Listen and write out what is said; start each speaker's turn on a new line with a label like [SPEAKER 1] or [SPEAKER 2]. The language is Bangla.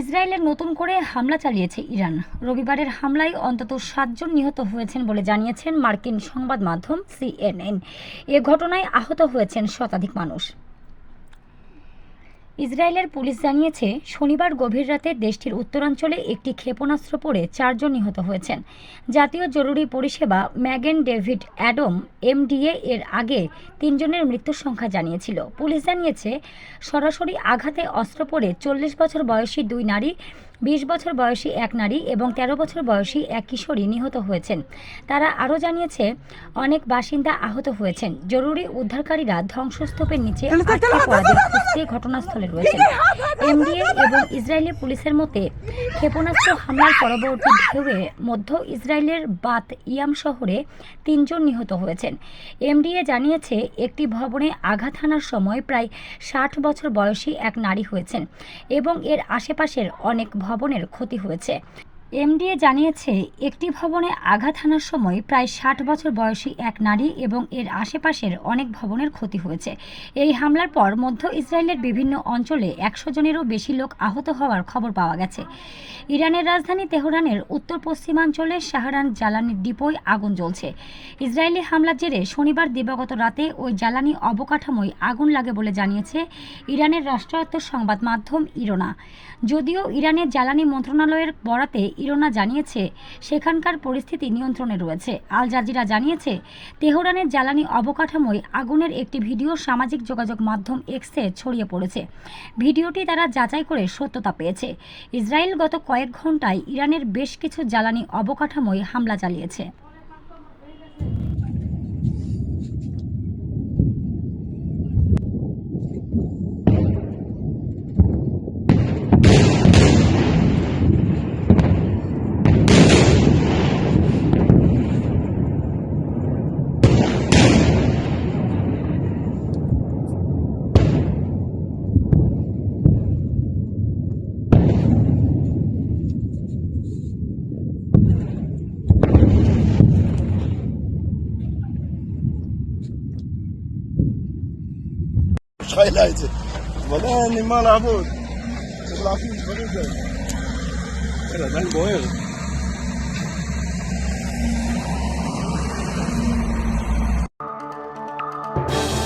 [SPEAKER 1] ইসরায়েলের নতুন করে হামলা চালিয়েছে ইরান। রবিবারের হামলায় অন্তত সাতজন নিহত হয়েছেন বলে জানিয়েছেন মার্কিন সংবাদ মাধ্যম সিএনএন। এ ঘটনায় আহত হয়েছেন শতাধিক মানুষ। ইসরায়েলের পুলিশ জানিয়েছে, শনিবার গভীর রাতে দেশটির উত্তরাঞ্চলে একটি ক্ষেপণাস্ত্র পড়ে চারজন নিহত হয়েছেন। জাতীয় জরুরি পরিষেবা ম্যাগেন ডেভিড অ্যাডম, এমডিএ, এর আগে তিনজনের মৃত্যুর সংখ্যা জানিয়েছিল। পুলিশ জানিয়েছে, সরাসরি আঘাতে অস্ত্র পড়ে চল্লিশ বছর বয়সী দুই নারী বিশ বছর বয়সী এক নারী এবং ১৩ বছর বয়সী এক কিশোরী নিহত হয়েছেন। তারা আরও জানিয়েছে অনেক বাসিন্দা আহত হয়েছেন। জরুরি উদ্ধারকারীরা ধ্বংসস্তূপের নিচে আটকে পড়াদের খুঁজতে ঘটনাস্থলে রয়েছেন এমডিএ এবং ইসরায়েলি পুলিশের মতে ক্ষেপণাস্ত্র হামলার পরবর্তী ঢেউয়ে মধ্য ইসরায়েলের বাত ইয়াম শহরে তিনজন নিহত হয়েছেন। এমডিএ জানিয়েছে, একটি ভবনে আঘাত হানার সময় প্রায় ষাট বছর বয়সী এক নারী হয়েছেন এবং এর আশেপাশের অনেক ভবনের ক্ষতি হয়েছে। এমডিএ জানিয়েছে, একটি ভবনে আঘাত হানার সময় প্রায় ষাট বছর বয়সী এক নারী এবং এর আশেপাশের অনেক ভবনের ক্ষতি হয়েছে। এই হামলার পর মধ্য ইসরায়েলের বিভিন্ন অঞ্চলে একশো জনেরও বেশি লোক আহত হওয়ার খবর পাওয়া গেছে। ইরানের রাজধানী তেহরানের উত্তর পশ্চিমাঞ্চলে শাহরান জ্বালানি ডিপোয় আগুন জ্বলছে। ইসরায়েলি হামলার জেরে শনিবার দিবাগত রাতে ওই জ্বালানি অবকাঠামোয় আগুন লাগে বলে জানিয়েছে ইরানের রাষ্ট্রায়ত্ত সংবাদ মাধ্যম ইরোনা। যদিও ইরানের জ্বালানি মন্ত্রণালয়ের বরাতে ইরোনা জানিয়েছে, সেখানকার পরিস্থিতি নিয়ন্ত্রণে রয়েছে। আল জাজিরা জানিয়েছে, তেহরানের জ্বালানি অবকাঠামোয় আগুনের একটি ভিডিও সামাজিক যোগাযোগ মাধ্যম এক্সে ছড়িয়ে পড়েছে। ভিডিওটি তারা যাচাই করে সত্যতা পেয়েছে। ইসরায়েল গত কয়েক ঘন্টায় ইরানের বেশ কিছু জ্বালানি অবকাঠামোয় হামলা চালিয়েছে।
[SPEAKER 2] highlighted. But then the man I vote. The black is very good. Pero dan boil. thank